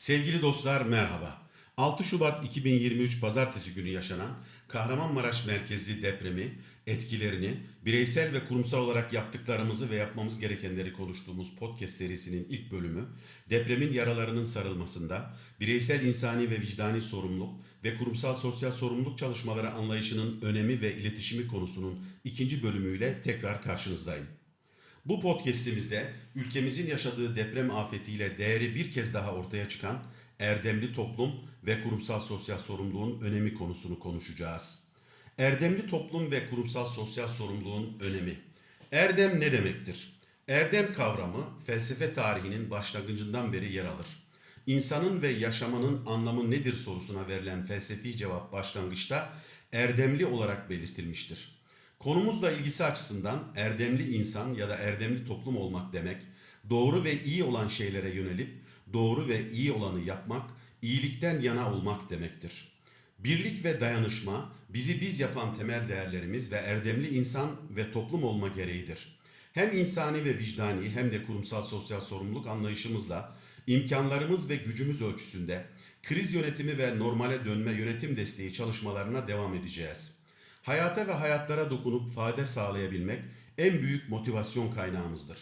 Sevgili dostlar merhaba. 6 Şubat 2023 Pazartesi günü yaşanan Kahramanmaraş merkezli depremi, etkilerini, bireysel ve kurumsal olarak yaptıklarımızı ve yapmamız gerekenleri konuştuğumuz podcast serisinin ilk bölümü, depremin yaralarının sarılmasında, bireysel insani ve vicdani sorumluluk ve kurumsal sosyal sorumluluk çalışmaları anlayışının önemi ve iletişimi konusunun ikinci bölümüyle tekrar karşınızdayım. Bu podcast'imizde ülkemizin yaşadığı deprem afetiyle değeri bir kez daha ortaya çıkan erdemli toplum ve kurumsal sosyal sorumluluğun önemi konusunu konuşacağız. Erdemli toplum ve kurumsal sosyal sorumluluğun önemi. Erdem ne demektir? Erdem kavramı felsefe tarihinin başlangıcından beri yer alır. İnsanın ve yaşamanın anlamı nedir sorusuna verilen felsefi cevap başlangıçta erdemli olarak belirtilmiştir. Konumuzla ilgisi açısından erdemli insan ya da erdemli toplum olmak demek, doğru ve iyi olan şeylere yönelip doğru ve iyi olanı yapmak, iyilikten yana olmak demektir. Birlik ve dayanışma bizi biz yapan temel değerlerimiz ve erdemli insan ve toplum olma gereğidir. Hem insani ve vicdani hem de kurumsal sosyal sorumluluk anlayışımızla imkanlarımız ve gücümüz ölçüsünde kriz yönetimi ve normale dönme yönetim desteği çalışmalarına devam edeceğiz. Hayata ve hayatlara dokunup fayda sağlayabilmek en büyük motivasyon kaynağımızdır.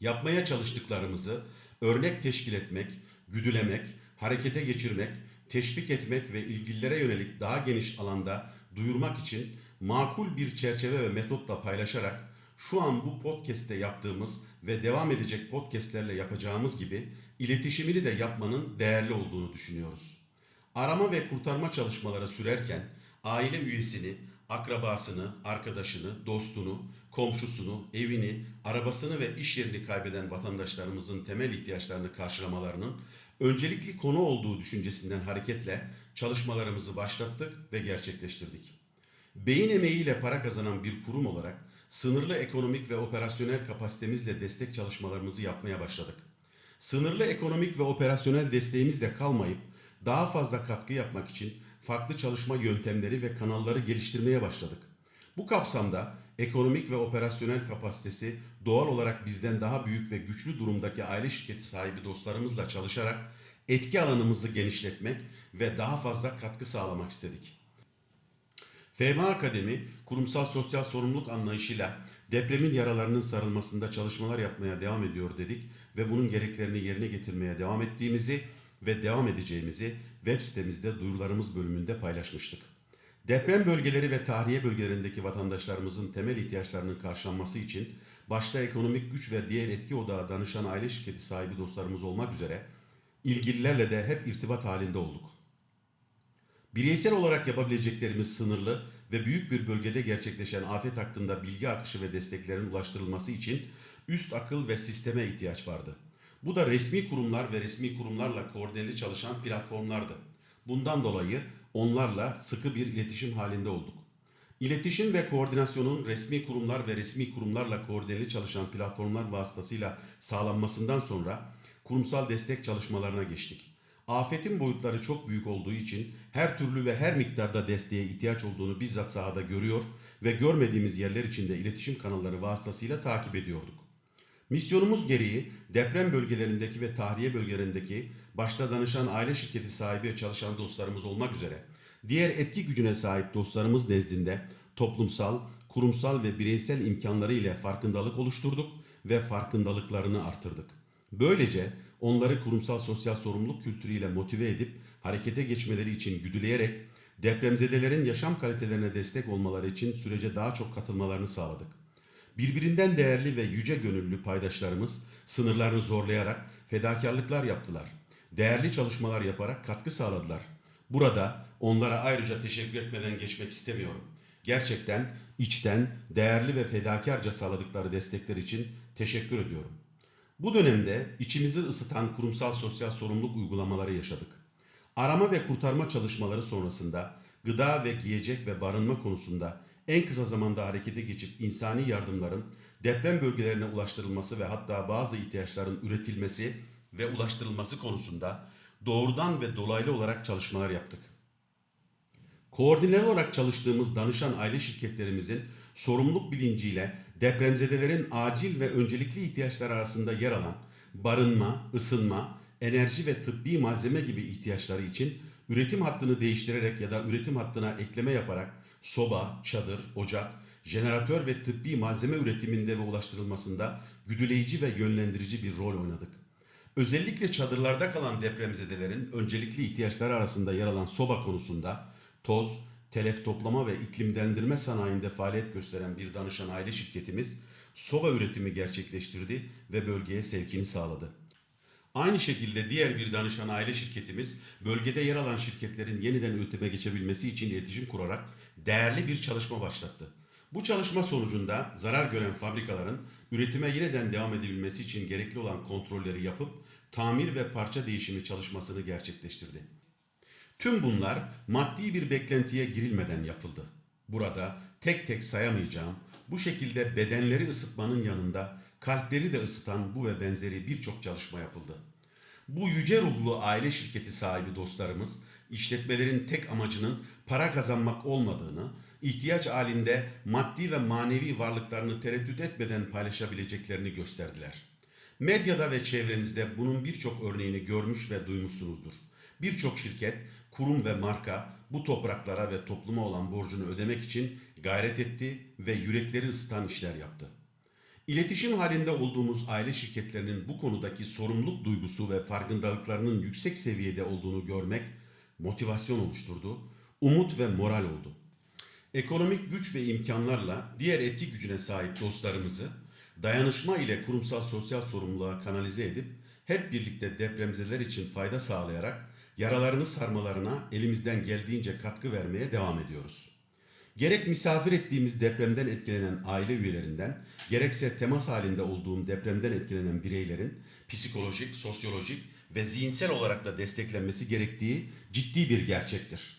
Yapmaya çalıştıklarımızı örnek teşkil etmek, güdülemek, harekete geçirmek, teşvik etmek ve ilgililere yönelik daha geniş alanda duyurmak için makul bir çerçeve ve metotla paylaşarak şu an bu podcast'te yaptığımız ve devam edecek podcast'lerle yapacağımız gibi iletişimini de yapmanın değerli olduğunu düşünüyoruz. Arama ve kurtarma çalışmaları sürerken aile üyesini, akrabasını, arkadaşını, dostunu, komşusunu, evini, arabasını ve iş yerini kaybeden vatandaşlarımızın temel ihtiyaçlarını karşılamalarının öncelikli konu olduğu düşüncesinden hareketle çalışmalarımızı başlattık ve gerçekleştirdik. Beyin emeğiyle para kazanan bir kurum olarak sınırlı ekonomik ve operasyonel kapasitemizle destek çalışmalarımızı yapmaya başladık. Sınırlı ekonomik ve operasyonel desteğimizle kalmayıp daha fazla katkı yapmak için farklı çalışma yöntemleri ve kanalları geliştirmeye başladık. Bu kapsamda ekonomik ve operasyonel kapasitesi doğal olarak bizden daha büyük ve güçlü durumdaki aile şirketi sahibi dostlarımızla çalışarak etki alanımızı genişletmek ve daha fazla katkı sağlamak istedik. FMA Akademi kurumsal sosyal sorumluluk anlayışıyla depremin yaralarının sarılmasında çalışmalar yapmaya devam ediyor dedik ve bunun gereklerini yerine getirmeye devam ettiğimizi ve devam edeceğimizi web sitemizde duyurularımız bölümünde paylaşmıştık. Deprem bölgeleri ve tahliye bölgelerindeki vatandaşlarımızın temel ihtiyaçlarının karşılanması için başta ekonomik güç ve diğer etki odağı danışan aile şirketi sahibi dostlarımız olmak üzere ilgililerle de hep irtibat halinde olduk. Bireysel olarak yapabileceklerimiz sınırlı ve büyük bir bölgede gerçekleşen afet hakkında bilgi akışı ve desteklerin ulaştırılması için üst akıl ve sisteme ihtiyaç vardı. Bu da resmi kurumlar ve resmi kurumlarla koordineli çalışan platformlardı. Bundan dolayı onlarla sıkı bir iletişim halinde olduk. İletişim ve koordinasyonun resmi kurumlar ve resmi kurumlarla koordineli çalışan platformlar vasıtasıyla sağlanmasından sonra kurumsal destek çalışmalarına geçtik. Afetin boyutları çok büyük olduğu için her türlü ve her miktarda desteğe ihtiyaç olduğunu bizzat sahada görüyor ve görmediğimiz yerler içinde iletişim kanalları vasıtasıyla takip ediyorduk. Misyonumuz gereği deprem bölgelerindeki ve tahliye bölgelerindeki başta danışan aile şirketi sahibi ve çalışan dostlarımız olmak üzere diğer etki gücüne sahip dostlarımız nezdinde toplumsal, kurumsal ve bireysel imkanları ile farkındalık oluşturduk ve farkındalıklarını artırdık. Böylece onları kurumsal sosyal sorumluluk kültürüyle motive edip harekete geçmeleri için güdüleyerek depremzedelerin yaşam kalitelerine destek olmaları için sürece daha çok katılmalarını sağladık. Birbirinden değerli ve yüce gönüllü paydaşlarımız sınırlarını zorlayarak fedakarlıklar yaptılar. Değerli çalışmalar yaparak katkı sağladılar. Burada onlara ayrıca teşekkür etmeden geçmek istemiyorum. Gerçekten içten, değerli ve fedakarca sağladıkları destekler için teşekkür ediyorum. Bu dönemde içimizi ısıtan kurumsal sosyal sorumluluk uygulamaları yaşadık. Arama ve kurtarma çalışmaları sonrasında gıda ve giyecek ve barınma konusunda en kısa zamanda harekete geçip insani yardımların deprem bölgelerine ulaştırılması ve hatta bazı ihtiyaçların üretilmesi ve ulaştırılması konusunda doğrudan ve dolaylı olarak çalışmalar yaptık. Koordineli olarak çalıştığımız danışan aile şirketlerimizin sorumluluk bilinciyle depremzedelerin acil ve öncelikli ihtiyaçları arasında yer alan barınma, ısınma, enerji ve tıbbi malzeme gibi ihtiyaçları için üretim hattını değiştirerek ya da üretim hattına ekleme yaparak soba, çadır, ocak, jeneratör ve tıbbi malzeme üretiminde ve ulaştırılmasında güdüleyici ve yönlendirici bir rol oynadık. Özellikle çadırlarda kalan depremzedelerin öncelikli ihtiyaçları arasında yer alan soba konusunda toz, telef toplama ve iklimlendirme sanayinde faaliyet gösteren bir danışan aile şirketimiz soba üretimi gerçekleştirdi ve bölgeye sevkini sağladı. Aynı şekilde diğer bir danışan aile şirketimiz bölgede yer alan şirketlerin yeniden üretime geçebilmesi için iletişim kurarak değerli bir çalışma başlattı. Bu çalışma sonucunda zarar gören fabrikaların üretime yeniden devam edebilmesi için gerekli olan kontrolleri yapıp tamir ve parça değişimi çalışmasını gerçekleştirdi. Tüm bunlar maddi bir beklentiye girilmeden yapıldı. Burada tek tek sayamayacağım, bu şekilde bedenleri ısıtmanın yanında kalpleri de ısıtan bu ve benzeri birçok çalışma yapıldı. Bu yüce ruhlu aile şirketi sahibi dostlarımız işletmelerin tek amacının para kazanmak olmadığını, ihtiyaç halinde maddi ve manevi varlıklarını tereddüt etmeden paylaşabileceklerini gösterdiler. Medyada ve çevrenizde bunun birçok örneğini görmüş ve duymuşsunuzdur. Birçok şirket, kurum ve marka bu topraklara ve topluma olan borcunu ödemek için gayret etti ve yürekleri ısıtan işler yaptı. İletişim halinde olduğumuz aile şirketlerinin bu konudaki sorumluluk duygusu ve farkındalıklarının yüksek seviyede olduğunu görmek motivasyon oluşturdu, umut ve moral oldu. Ekonomik güç ve imkanlarla diğer etki gücüne sahip dostlarımızı dayanışma ile kurumsal sosyal sorumluluğa kanalize edip hep birlikte depremzeler için fayda sağlayarak yaralarını sarmalarına elimizden geldiğince katkı vermeye devam ediyoruz. Gerek misafir ettiğimiz depremden etkilenen aile üyelerinden, gerekse temas halinde olduğum depremden etkilenen bireylerin psikolojik, sosyolojik ve zihinsel olarak da desteklenmesi gerektiği ciddi bir gerçektir.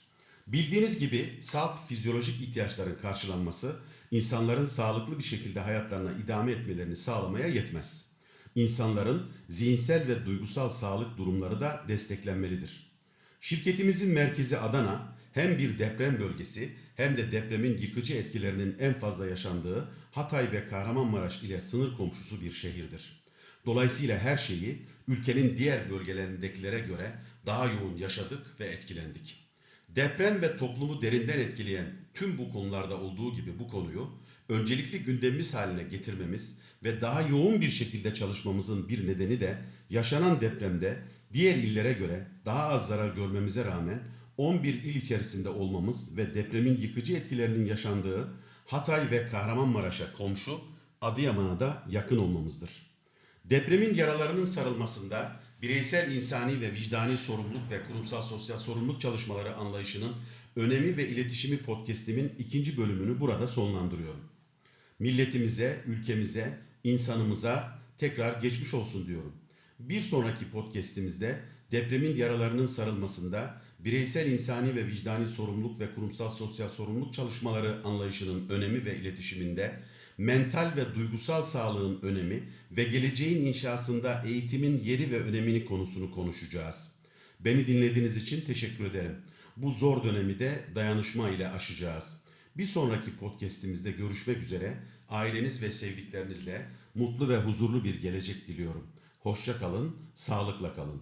Bildiğiniz gibi salt fizyolojik ihtiyaçların karşılanması insanların sağlıklı bir şekilde hayatlarına idame etmelerini sağlamaya yetmez. İnsanların zihinsel ve duygusal sağlık durumları da desteklenmelidir. Şirketimizin merkezi Adana hem bir deprem bölgesi hem de depremin yıkıcı etkilerinin en fazla yaşandığı Hatay ve Kahramanmaraş ile sınır komşusu bir şehirdir. Dolayısıyla her şeyi ülkenin diğer bölgelerindekilere göre daha yoğun yaşadık ve etkilendik. Deprem ve toplumu derinden etkileyen tüm bu konularda olduğu gibi bu konuyu öncelikli gündemimiz haline getirmemiz ve daha yoğun bir şekilde çalışmamızın bir nedeni de yaşanan depremde diğer illere göre daha az zarar görmemize rağmen 11 il içerisinde olmamız ve depremin yıkıcı etkilerinin yaşandığı Hatay ve Kahramanmaraş'a komşu Adıyaman'a da yakın olmamızdır. Depremin yaralarının sarılmasında bireysel insani ve vicdani sorumluluk ve kurumsal sosyal sorumluluk çalışmaları anlayışının önemi ve iletişimi podcast'imin ikinci bölümünü burada sonlandırıyorum. Milletimize, ülkemize, insanımıza tekrar geçmiş olsun diyorum. Bir sonraki podcast'imizde depremin yaralarının sarılmasında bireysel insani ve vicdani sorumluluk ve kurumsal sosyal sorumluluk çalışmaları anlayışının önemi ve iletişiminde mental ve duygusal sağlığın önemi ve geleceğin inşasında eğitimin yeri ve önemini konusunu konuşacağız. Beni dinlediğiniz için teşekkür ederim. Bu zor dönemi de dayanışma ile aşacağız. Bir sonraki podcast'imizde görüşmek üzere. Aileniz ve sevdiklerinizle mutlu ve huzurlu bir gelecek diliyorum. Hoşça kalın, sağlıkla kalın.